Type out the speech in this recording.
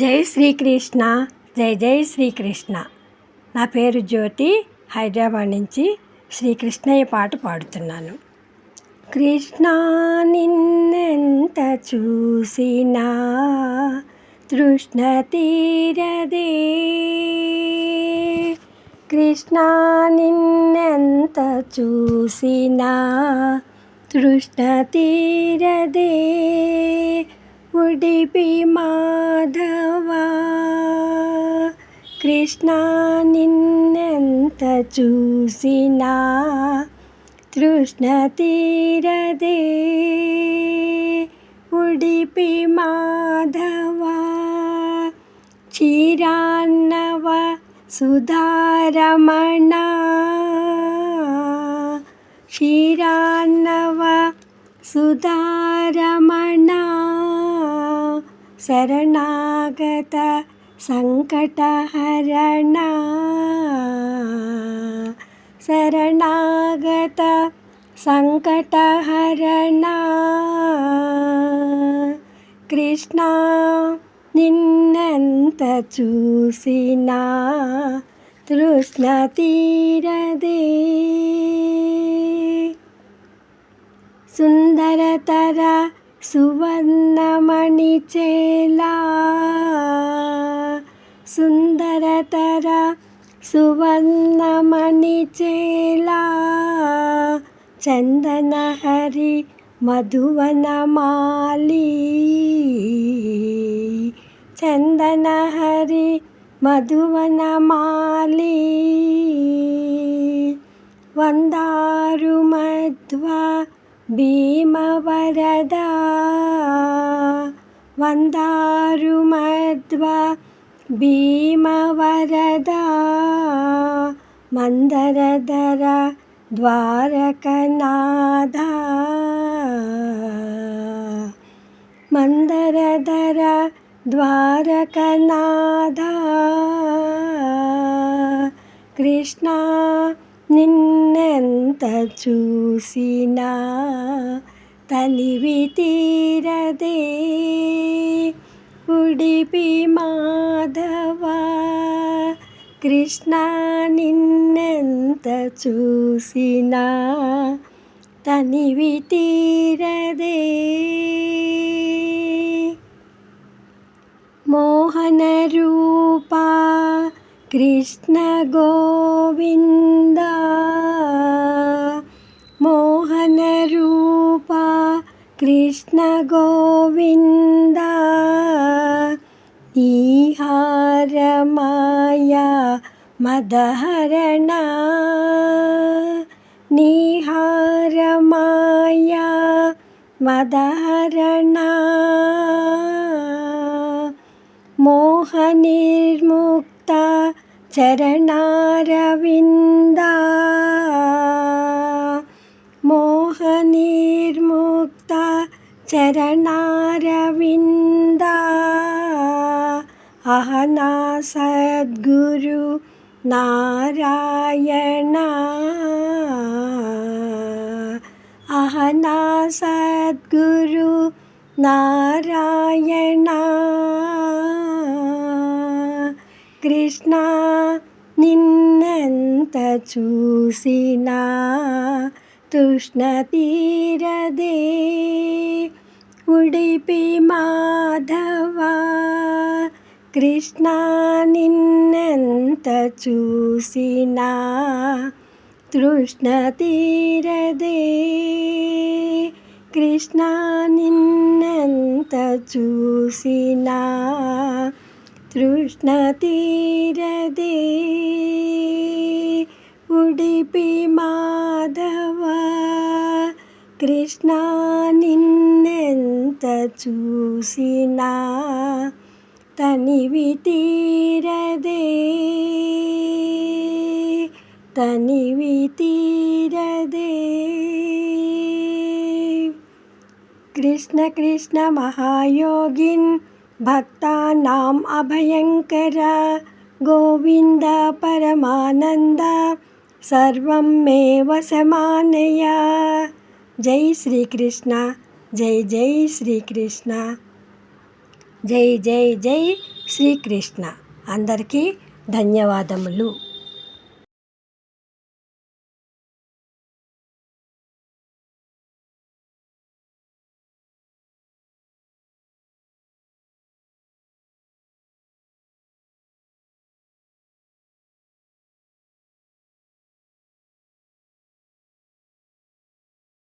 జై శ్రీకృష్ణ జై జై శ్రీకృష్ణ. నా పేరు జ్యోతి హైదరాబాద్ నుంచి శ్రీకృష్ణయ్య పాట పాడుతున్నాను. కృష్ణ నిన్నెంత చూసినా తృష్ణ తీరదే కృష్ణ నిన్నెంత చూసినా తృష్ణ తీరదే ఉడిపి మాధవా కృష్ణ నిన్నెంత చూసినా తృష్ణ తీరదే ఉడిపి మాధవా చిరాన్నవ సుధారమణ క్షీరాన్నవ సుధారమణ శరణాగత సంకటహరణ శరణాగత సంకటహరణ కృష్ణ నిన్నెంత చూసినా తృష్ణ తీరదే సుందరతర సువర్ణమణి చేలా సుందరతర సువర్ణమణి చేలా చందనహరి మధువనమాలి చందనహరి మధువనమాలి వందారు మధ్వా భీమవరదా వందారు మధ్వా భీమవరద మందరధర ద్వారకనాథ మందరధర ద్వారకనాథ కృష్ణ నిన్నెంత చూసినా తనివి తీరదే ఉడిపి మాధవా కృష్ణ నిన్నెంత చూసినా తనివి తీరదే. మోహన రూప కృష్ణ గోవింద మోహన రూప కృష్ణ గోవింద. മായ മദഹരണ. നിഹാരമായ മദഹരണ. മോഹനിർമുക്ത ചരണാരവിന്ദ. മോഹനിർമുക്ത ചരണാരവിന്ദ. అహనా సద్గురు నారాయణ అహనా సద్గురు నారాయణ కృష్ణ నిన్నెంత చూసినా తృష్ణ తీరదే ఉడిపి మాధవా కృష్ణ నిన్నెంత చూసినా తృష్ణ తీరదే కృష్ణ నిన్నెంత చూసినా తృష్ణ తీరదే ఉడిపి మాధవ కృష్ణ నిన్నెంత చూసినా तनि वितीरदे तनिवितीरदे कृष्णकृष्णमहायोगिन् भक्तानाम् अभयङ्कर गोविन्द परमानन्द सर्वं मे वसमानय जय श्रीकृष्ण जय जय श्रीकृष्ण జై జై జై శ్రీకృష్ణ. అందరికీ ధన్యవాదములు.